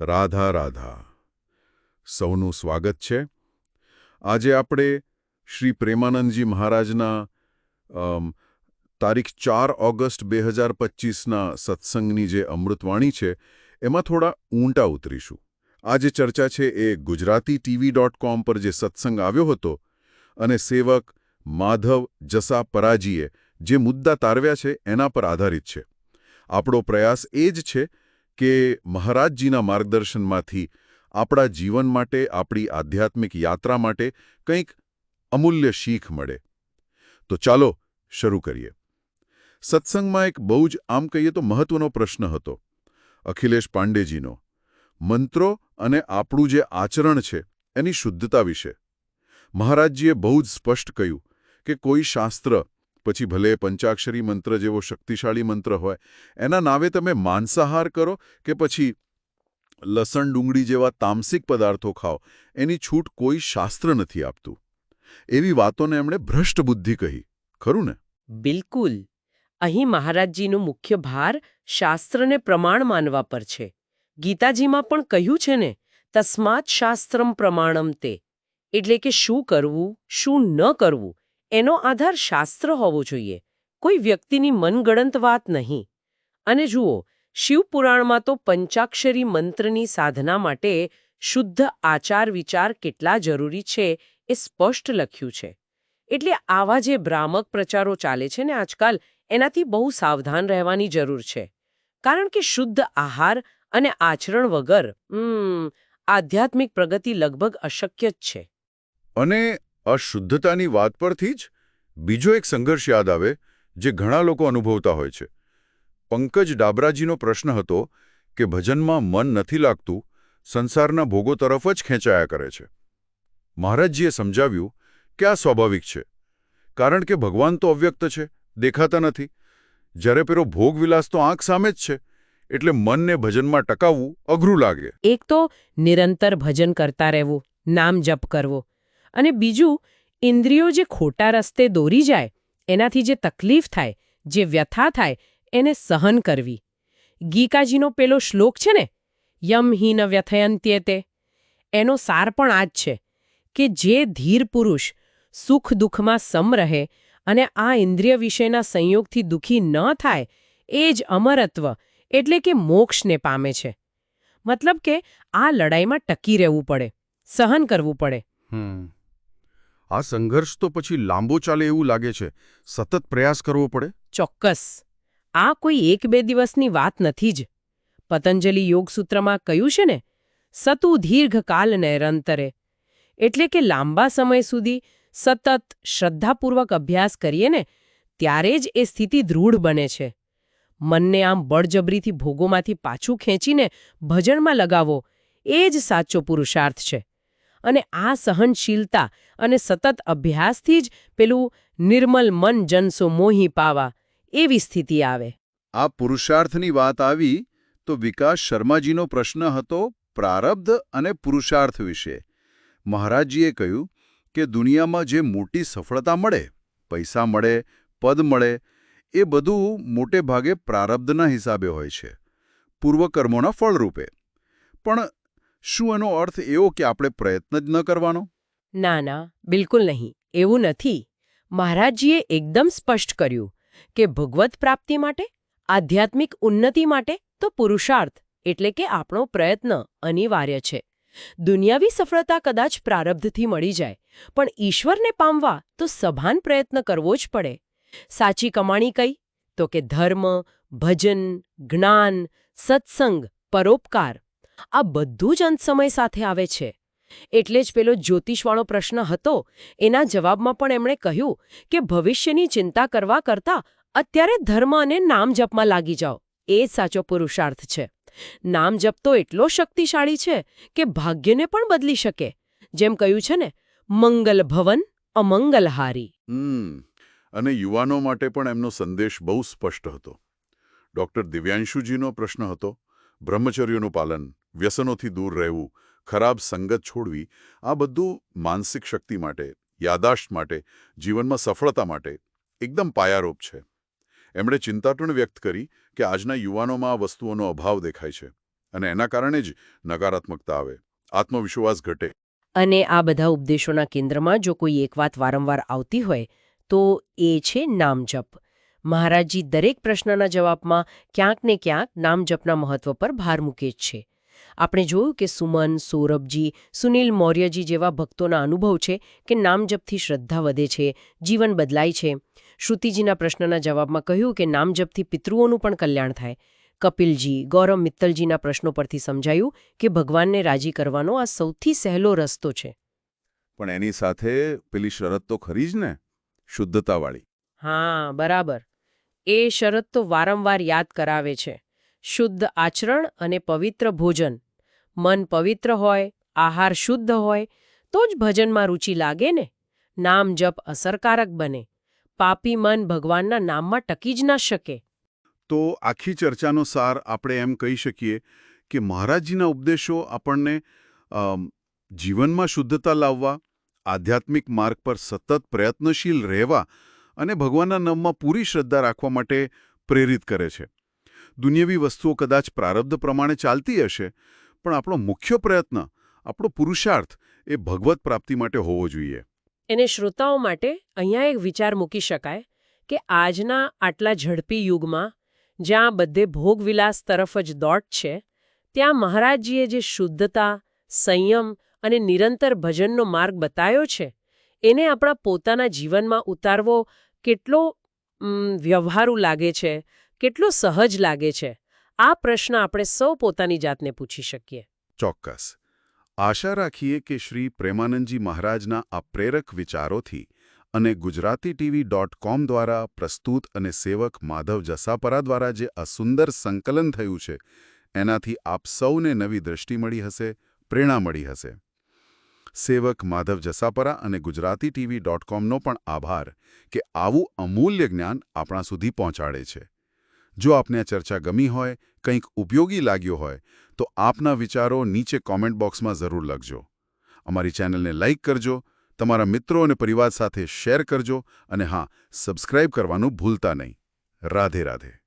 રાધા રાધા. સૌનું સ્વાગત છે. આજે આપણે શ્રી પ્રેમાનંદજી મહારાજના તારીખ ચાર ઓગસ્ટ બે હજાર પચીસના સત્સંગની જે અમૃતવાણી છે, એમાં થોડા ઊંટા ઉતરીશું. આ જે ચર્ચા છે એ ગુજરાતી ટીવી ડોટ કોમ પર જે સત્સંગ આવ્યો હતો અને સેવક માધવ જસા પરાજીએ જે મુદ્દા તારવ્યા છે એના પર આધારિત છે. આપણો પ્રયાસ એ જ છે કે મહારાજજીના માર્ગદર્શનમાંથી આપણા જીવન માટે, આપણી આધ્યાત્મિક યાત્રા માટે કંઈક અમૂલ્ય શીખ મળે. તો ચાલો શરૂ કરીએ. સત્સંગમાં એક બહુ જ આમ કહીએ તો મહત્વનો પ્રશ્ન હતો. અખિલેશ પાંડેજીનો, મંત્રો અને આપણું જે આચરણ છે એની શુદ્ધતા વિશે. મહારાજજીએ બહુ જ સ્પષ્ટ કહ્યું કે કોઈ શાસ્ત્ર પછી ભલે પંચાક્ષરી મંત્ર જેવો શક્તિશાળી મંત્ર હોય, એના નામે તમે માંસાહાર કરો કે પછી લસણ ડુંગળી જેવા તામસિક પદાર્થો ખાઓ, એની છૂટ કોઈ શાસ્ત્ર નથી આપતું. એવી વાતોને એમણે ભ્રષ્ટ બુદ્ધિ કહી, ખરું ને? બિલકુલ. અહીં મહારાજજીનો મુખ્ય ભાર શાસ્ત્રને પ્રમાણ માનવા પર છે. ગીતાજીમાં પણ કહ્યું છે ને, તસ્માત શાસ્ત્રમ પ્રમાણમ તે. એટલે કે શું કરવું, શું ન કરવું એનો આધાર શાસ્ત્ર હોવો જોઈએ. કોઈ વ્યક્તિની મનગણંત વાત નહીં. અને જુઓ, શિવપુરાણમાં તો પંચાક્ષરી મંત્રની સાધના માટે શુદ્ધ આચાર વિચાર કેટલા જરૂરી છે એ સ્પષ્ટ લખ્યું છે. એટલે આવા જે ભ્રામક પ્રચારો ચાલે છે ને આજકાલ, એનાથી બહુ સાવધાન રહેવાની જરૂર છે. કારણ કે શુદ્ધ આહાર અને આચરણ વગર આધ્યાત્મિક પ્રગતિ લગભગ અશક્ય જ છે. અને અશુદ્ધતાની વાત પરથી જ બીજો એક સંઘર્ષ યાદ આવે, જે ઘણા લોકો અનુભવતા હોય છે. પંકજ ડાબરાજીનો પ્રશ્ન હતો કે ભજનમાં મન નથી લાગતું, સંસારના ભોગો તરફ જ ખેંચાયા કરે છે. મહારાજજીએ સમજાવ્યું કે આ સ્વાભાવિક છે, કારણ કે ભગવાન તો અવ્યક્ત છે, દેખાતા નથી. જ્યારે પેલો ભોગવિલાસ તો આંખ સામે જ છે, એટલે મનને ભજનમાં ટકાવવું અઘરું લાગે. એક તો નિરંતર ભજન કરતા રહેવું, નામ જપ કરવો અને બીજું, ઇન્દ્રિયો જે ખોટા રસ્તે દોરી જાય, એનાથી જે તકલીફ થાય, જે વ્યથા થાય, એને સહન કરવી. ગીકાજીનો પેલો શ્લોક છે ને, યમ હીન વ્યથયંત્ય તે, એનો સાર પણ આ જ છે, કે જે ધીર પુરુષ સુખ દુઃખમાં સમ રહે અને આ ઇન્દ્રિય વિશેના સંયોગથી દુઃખી ન થાય, એ જ અમરત્વ એટલે કે મોક્ષને પામે છે. મતલબ કે આ લડાઈમાં ટકી રહેવું પડે, સહન કરવું પડે. હમ. આ સંઘર્ષ તો પછી લાંબો ચાલે એવું લાગે છે. સતત પ્રયાસ કરવો પડે? ચોક્કસ. આ કોઈ એક બે દિવસની વાત નથી જ. પતંજલિ યોગસૂત્રમાં કહ્યું છે ને, સતુ દીર્ઘકાલ નૈરંતરે. એટલે કે લાંબા સમય સુધી સતત શ્રદ્ધાપૂર્વક અભ્યાસ કરીએ ને, ત્યારે જ એ સ્થિતિ દૃઢ બને છે. મનને આમ બળજબરીથી ભોગોમાંથી પાછું ખેંચીને ભજનમાં લગાવો, એ જ સાચો પુરુષાર્થ છે. અને આ સહનશીલતા અને સતત અભ્યાસથી જ પેલું નિર્મલ મન જનસો મોહી પાવા એવી સ્થિતિ આવે. આ પુરુષાર્થની વાત આવી તો વિકાસ શર્માજીનો પ્રશ્ન હતો પ્રારબ્ધ અને પુરુષાર્થ વિશે. મહારાજજીએ કહ્યું કે દુનિયામાં જે મોટી સફળતા મળે, પૈસા મળે, પદ મળે, એ બધું મોટે ભાગે પ્રારબ્ધના હિસાબે હોય છે, પૂર્વકર્મોના ફળરૂપે. પણ શું એનો અર્થ એવો કે આપણે પ્રયત્ન જ ન કરવાનો? ના ના, બિલકુલ નહીં. એવું નથી. મહારાજજીએ એકદમ સ્પષ્ટ કર્યું કે ભગવત પ્રાપ્તિ માટે, આધ્યાત્મિક ઉન્નતિ માટે તો પુરુષાર્થ એટલે કે આપણો પ્રયત્ન અનિવાર્ય છે. દુનિયાવી સફળતા કદાચ પ્રારબ્ધથી મળી જાય, પણ ઈશ્વરને પામવા તો સભાન પ્રયત્ન કરવો જ પડે. સાચી કમાણી કઈ? તો કે ધર્મ, ભજન, જ્ઞાન, સત્સંગ, પરોપકાર. આ બધું જ અંત સમય સાથે આવે છે. એટલે જ પેલો જ્યોતિષવાળો પ્રશ્ન હતો, એના જવાબમાં પણ એમણે કહ્યું કે ભવિષ્યની ચિંતા કરવા કરતાં અત્યારે ધર્મ અને નામ જપમાં લાગી જાઓ. એ સાચો પુરુષાર્થ છે. નામ જપ તો એટલો શક્તિશાળી છે કે ભાગ્યને પણ બદલી શકે. જેમ કહ્યું છે ને, મંગલ ભવન અમંગલહારી. અને યુવાનો માટે પણ એમનો સંદેશ બહુ સ્પષ્ટ હતો. ડોક્ટર દિવ્યાંશુજીનો પ્રશ્ન હતો, બ્રહ્મચર્યનું પાલન વ્યસનોથી દૂર રહેવું, ખરાબ સંગત છોડવી, આ બધું માનસિક શક્તિ માટે, યાદાશ્ત માટે, જીવનમાં સફળતા માટે એકદમ પાયારૂપ છે. એમણે ચિંતા પણ વ્યક્ત કરી કે આજના યુવાનોમાં આ વસ્તુઓનો અભાવ દેખાય છે અને એના કારણે જ નકારાત્મકતા આવે, આત્મવિશ્વાસ ઘટે. અને આ બધા ઉપદેશોના કેન્દ્રમાં જો કોઈ એક વાત વારંવાર આવતી હોય, તો એ છે નામજપ મહારાજજી દરેક પ્રશ્નના જવાબમાં ક્યાંક ને ક્યાંક નામજપના મહત્વ પર ભાર મૂકે છે. આપણે જોયું કે સુમન સૌરભજી સુનિલ મૌર્યજી જેવા ભક્તોના અનુભવ છે કે નામજપથી શ્રદ્ધા વધે છે જીવન બદલાય છે. શ્રુતિજીના પ્રશ્નના જવાબમાં કહ્યું કે નામજપથી પિતૃઓનું પણ કલ્યાણ થાય. કપિલજી ગૌરવ મિત્તલજીના પ્રશ્નો પરથી સમજાયું કે ભગવાનને રાજી કરવાનો આ સૌથી સહેલો રસ્તો છે. પણ એની સાથે પેલી શરત તો ખરી જ ને? શુદ્ધતાવાળી. હા બરાબર. એ શરત તો વારંવાર યાદ કરાવે છે. શુદ્ધ આચરણ અને પવિત્ર ભોજન. મન પવિત્ર હોય, આહાર શુદ્ધ હોય, તો જ ભજનમાં રુચિ લાગે ને? નામ જપ અસરકારક બને. પાપી મન ભગવાનના નામમાં ટકી જ ના શકે. તો આખી ચર્ચાનો સાર આપણે એમ કહી શકીએ કે મહારાજજીના ઉપદેશો આપણને જીવનમાં શુદ્ધતા લાવવા, આધ્યાત્મિક માર્ગ પર સતત પ્રયત્નશીલ રહેવા અને ભગવાનના નામમાં પૂરી શ્રદ્ધા રાખવા માટે પ્રેરિત કરે છે. દુનિયાવી વસ્તુઓ કદાચ પ્રારબ્ધ પ્રમાણે ચાલતી હશે, પણ આપણો મુખ્ય પ્રયત્ન, આપણો પુરુષાર્થ એ ભગવત પ્રાપ્તિ માટે હોવો જોઈએ. એને શ્રોતાઓ માટે અહીંયા એક વિચાર મૂકી શકાય કે આજના આટલા ઝડપી યુગમાં, જ્યાં બધે ભોગવિલાસ તરફ જ દોટ છે, ત્યાં મહારાજજીએ જે શુદ્ધતા, સંયમ અને નિરંતર ભજનનો માર્ગ બતાવ્યો છે, એને આપણા પોતાના જીવનમાં ઉતારવો કેટલો વ્યવહારુ લાગે છે કેટલો સહજ લાગે છે? આ પ્રશ્ન આપણે સૌ પોતાની જાતને પૂછી શકીએ. ચોક્કસ. આશા રાખીએ કે શ્રી પ્રેમાનંદજી મહારાજના આ પ્રેરક વિચારોથી અને ગુજરાતી ટીવી ડોટ કોમ દ્વારા પ્રસ્તુત અને સેવક માધવ જસાપરા દ્વારા જે આ સુંદર સંકલન થયું છે, એનાથી આપ સૌને નવી દ્રષ્ટિ મળી હશે, પ્રેરણા મળી હશે. સેવક માધવ જસાપરા અને ગુજરાતી ટીવી ડોટ કોમનો પણ આભાર કે આવું અમૂલ્ય જ્ઞાન આપણા સુધી પહોંચાડે છે. જો આપને આ ચર્ચા ગમી હોય, કંઈક ઉપયોગી લાગ્યો હોય, તો આપના વિચારો નીચે કોમેન્ટ બોક્સમાં જરૂર લખજો. અમારી ચેનલને લાઇક કરજો, તમારા મિત્રો અને પરિવાર સાથે શેર કરજો અને હા, સબસ્ક્રાઇબ કરવાનું ભૂલતા નહીં. રાધે રાધે.